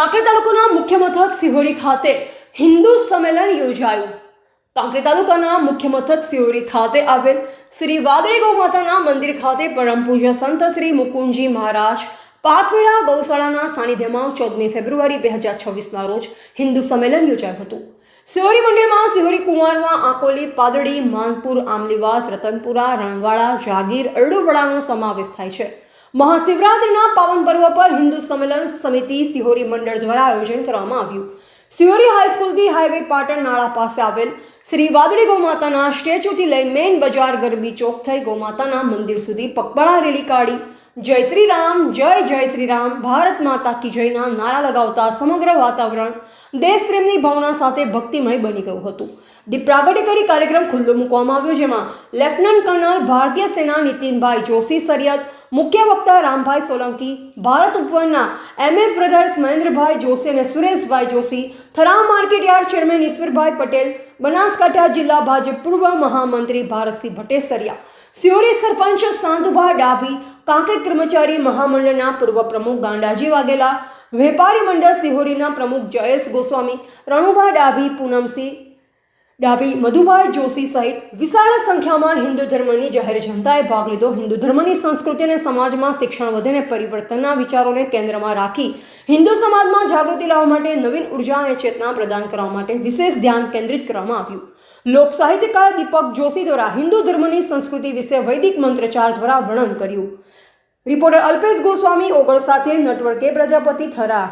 કાંકરેજ તાલુકાના મુખ્ય મથક સિહોરી ખાતે હિન્દુ સંમેલન યોજાયું. કાંકરી તાલુકાના મુખ્ય મથક સિહોરી ખાતે આવેલ શ્રી વાદળી ગૌ માતાના મંદિર ખાતે પરમ પૂજ્ય સંત શ્રી મુકુંજી મહારાજ પાથમેળા ગૌશાળાના સાનિધ્યમાં ચૌદમી ફેબ્રુઆરી બે હજાર છવ્વીસના રોજ હિન્દુ સંમેલન યોજાયું હતું. સિહોરી મંદિરમાં સિહોરી કુંવારમાં આકોલી પાદડી માનપુર આમલીવાસ રતનપુરા રણવાડા જાગીર, અરડુવડાનો સમાવેશ થાય છે. મહાશિવરાત્રિના પાવન પર્વ પર હિન્દુ સંમેલન સમિતિ સિહોરી મંડળ દ્વારા આયોજન કરવામાં આવ્યું. સિહોરી હાઈસ્કૂલથી હાઈવે પાટણ નાળા પાસે આવેલ શ્રી વાદળી ગૌમાતાના સ્ટેચ્યુથી લઈ મેઇન બજાર ગરબી ચોક થઈ ગૌમાતાના મંદિર સુધી પગપાળા રેલી કાઢી. જય શ્રી રામ, જય જય શ્રી રામ, ભારત માતા કી જયના નારા લગાવતા સમગ્ર વાતાવરણ દેશપ્રેમની ભાવના સાથે ભક્તિમય બની ગયું હતું. દીપ પ્રાગટ્ય કરી કાર્યક્રમ ખુલ્લો મૂકવામાં આવ્યો, જેમાં લેફ્ટનન્ટ કર્નલ ભારતીય સેના નીતિનભાઈ જોશી સરિયદ મુખ્ય વક્તા રામભાઈ સોલંકી, ભારત ઉપવનના એમએસ બ્રધર્સ મહેન્દ્રભાઈ જોશી અને Sureshbhai Joshi થરામ market yard chairman Ishwarbhai Patel, Banaskantha જિલ્લા ભાજપ પૂર્વ મહામંત્રી ભારતસિંહ ભટ્ટેસરિયા સિયોરી સરપંચ સાંતુભા ડાભી, કાંકરેજ કર્મચારી મહામંડળના પૂર્વ પ્રમુખ ગાંડાજી વાઘેલા, વેપારી મંડળ સિહોરીના પ્રમુખ જયેશ ગોસ્વામી, રણુભા ડાભી, પૂનમસિંહ ડાભી મધુભાઈ જોશી સહિત વિશાળ સંખ્યામાં હિન્દુ ધર્મની જાહેર જનતાએ ભાગ લીધો. હિન્દુ ધર્મની સંસ્કૃતિ અને સમાજમાં શિક્ષણ વધે પરિવર્તનના વિચારોને કેન્દ્રમાં રાખી હિન્દુ સમાજમાં જાગૃતિ લાવવા માટે નવીન ઊર્જા અને ચેતના પ્રદાન કરવા માટે વિશેષ ધ્યાન કેન્દ્રિત કરવામાં આવ્યું. લોક સાહિત્યકાર દીપક જોશી દ્વારા હિન્દુ ધર્મની સંસ્કૃતિ વિશે વૈદિક મંત્રચાર દ્વારા વર્ણન કર્યું. રિપોર્ટર અલ્પેશ ગોસ્વામી ઓગળ સાથે નટવર્કે પ્રજાપતિ થરા